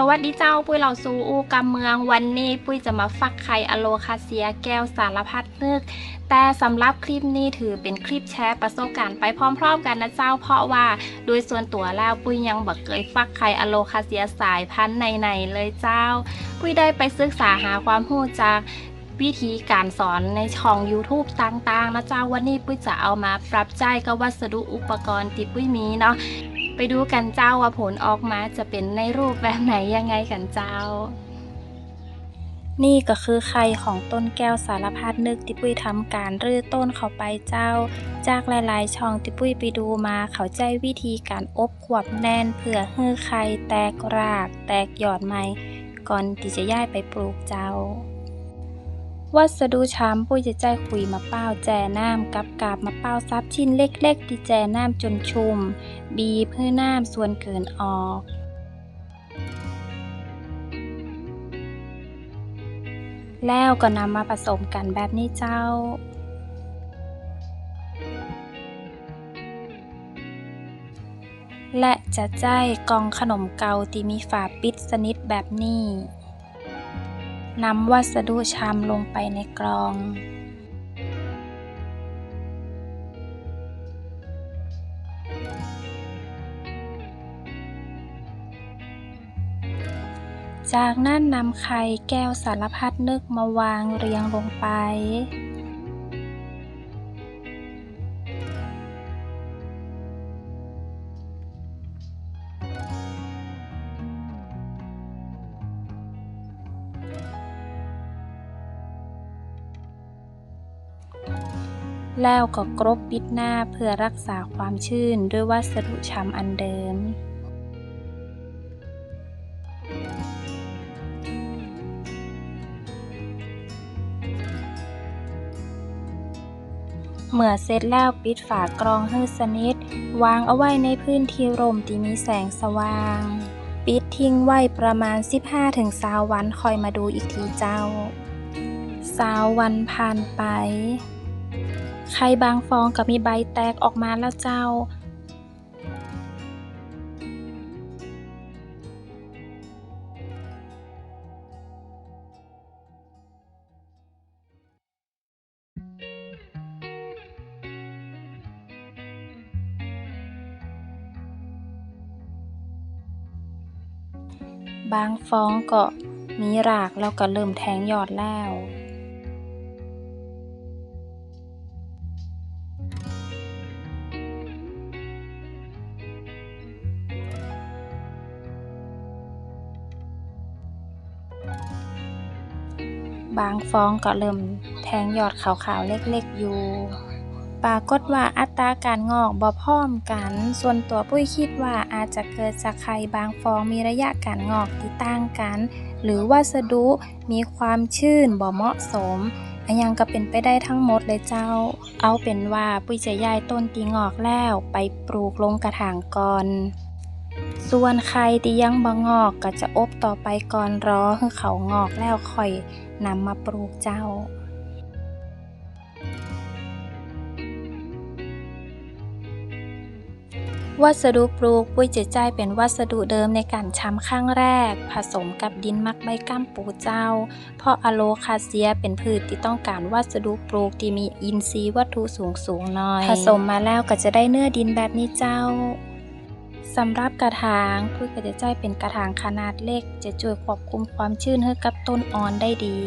สวัสดีเจ้าปุ้ยเราซูอูกำเมืองวันนี้ ปุ้ยจะมาฟักไข่อโลคาเซียแก้วสารพัดนึก แต่สำหรับคลิปนี้ถือเป็นคลิปแชร์ประสบการณ์ไปพร้อมๆกันนะเจ้าเพราะว่าโดยส่วนตัวแล้วปุ้ยยังบอกเคยฟักไข่อโลคาเซียสายพันธุ์ไหนๆเลยเจ้า ปุ้ยได้ไปศึกษาหาความรู้จากวิธีการสอนในช่อง YouTube ต่างๆนะเจ้าวันนี้ปุ้ยจะเอามาปรับใจกับวัสดุอุปกรณ์ที่ปุ้ยมีเนาะ ไปดูกันเจ้าว่าผลออกมาจะเป็นในรูปแบบไหนยังไงกันเจ้า นี่ก็คือไข่ของต้นแก้วสารพัดนึกที่ปุ้ยทำการรื้อต้นเข้าไปเจ้า จากหลายๆ ช่องที่ปุ้ยไปดูมาเขาใจวิธีการอบขวบแน่นเพื่อให้ไข่แตกราก แตกยอดใหม่ก่อนที่จะย้ายไปปลูกเจ้า วัสดุชามปุ้ยจะใจขุยมะเป้าแจน้ำกับกาบมะเป้าซับชิ้นเล็กๆ ที่แจน้ำจนชุ่ม บีเพื่อน้ำส่วนเกินออกแล้วก็นำมาผสมกันแบบนี้เจ้า และจะใจกล่องขนมเกาที่มีฝาปิดสนิทแบบนี้ นำวัสดุชามลงไปในกลองจากนั้นนำไข่แก้วสารพัดนึกมาวางเรียงลงไป แล้วก็กรบปิดหน้าเพื่อรักษาความชื้นด้วยวัสดุช้ำอันเดิม เมื่อเสร็จแล้วปิดฝากรองให้สนิท วางเอาไว้ในพื้นที่ร่มที่มีแสงสว่าง ปิดทิ้งไว้ประมาณ 15-20วันคอยมาดูอีกทีเจ้าสาววันผ่านไป ไข่บางฟองก็มีใบแตกออกมาแล้วเจ้า บางฟองก็มีรากแล้วก็เริ่มแทงยอดแล้ว บางฟองก็เริ่มแทงยอดขาวๆเล็กๆอยู่ ปรากฏว่าอัตราการงอกบ่พร้อมกัน ส่วนตัวปุ้ยคิดว่าอาจจะเกิดจากไข่บางฟองมีระยะการงอกที่ต่างกัน หรือวัสดุมีความชื้นบ่เหมาะสมอันยังก็เป็นไปได้ทั้งหมดเลยเจ้า เอาเป็นว่าปุ้ยจะย้ายต้นตีงอกแล้วไปปลูกลงกระถางก่อน ส่วนใครที่ยังบ่งอกก็จะอบต่อไปก่อนรอให้เขางอกแล้วค่อยนำมาปลูกเจ้าวัสดุปลูกปุ้ยจะจ่ายเป็นวัสดุเดิมในการช้ำข้างแรก ผสมกับดินมักใบก้ามปูเจ้า เพราะอะโลคาเซียเป็นพืชที่ต้องการวัสดุปลูกที่มีอินทรีย์วัตถุสูงสูงหน่อย ผสมมาแล้วก็จะได้เนื้อดินแบบนี้เจ้า สำหรับกระถางพืชก็จะจ่ายเป็นกระถางขนาดเล็ก จะช่วยควบคุมความชื้นให้กับต้นอ่อนได้ดี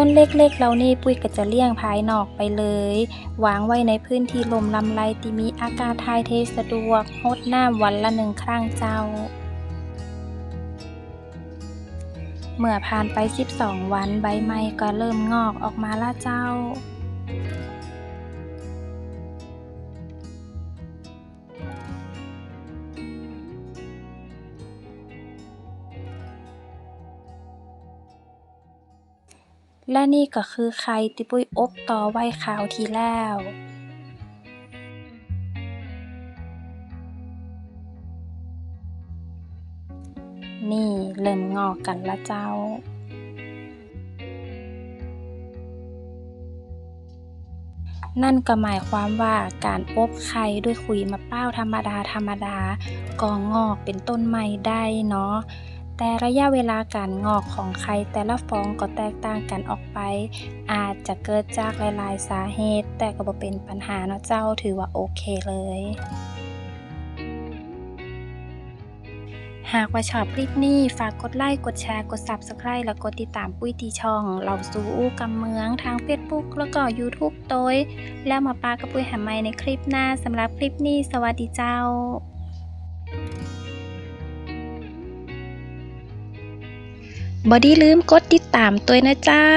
ต้นเล็กๆเหล่านี้ปุ้ยก็จะเลี่ยงภายนอกไปเลยวางไว้ในพื้นที่ลมลำไรที่มีอากาศทายเทสะดวกหดน้ำวันละหนึ่งครั้งเจ้า เมื่อผ่านไป 12 วันใบไม้ก็เริ่มงอกออกมาละเจ้า และนี่ก็คือไข่ที่ปุ้ยอบต่อไว้คราวที่แล้วนี่เริ่มงอกกันละเจ้า นั่นก็หมายความว่าการอบไข่ด้วยขุยมะพร้าวธรรมดาธรรมดาก็งอกเป็นต้นใหม่ได้เนาะ แต่ระยะเวลาการงอกของไข่แต่ละฟองก็แตกต่างกันออกไป อาจจะเกิดจากหลายๆ สาเหตุ แต่ก็บ่เป็นปัญหาเนาะเจ้าถือว่าโอเคเลย หากว่าชอบคลิปนี้ฝากกดไลค์ กดแชร์ กด Subscribe แล้วกดติดตามปุ้ยตีช่อง เราสู่อู้กำเมืองทาง Facebook แล้วก็ YouTube โดยแล้วมาปากับปุ้ยหาใหม่ในคลิปหน้าสำหรับคลิปนี้ สวัสดีเจ้า บอดี้ลืมกดติดตามตัวนะเจ้า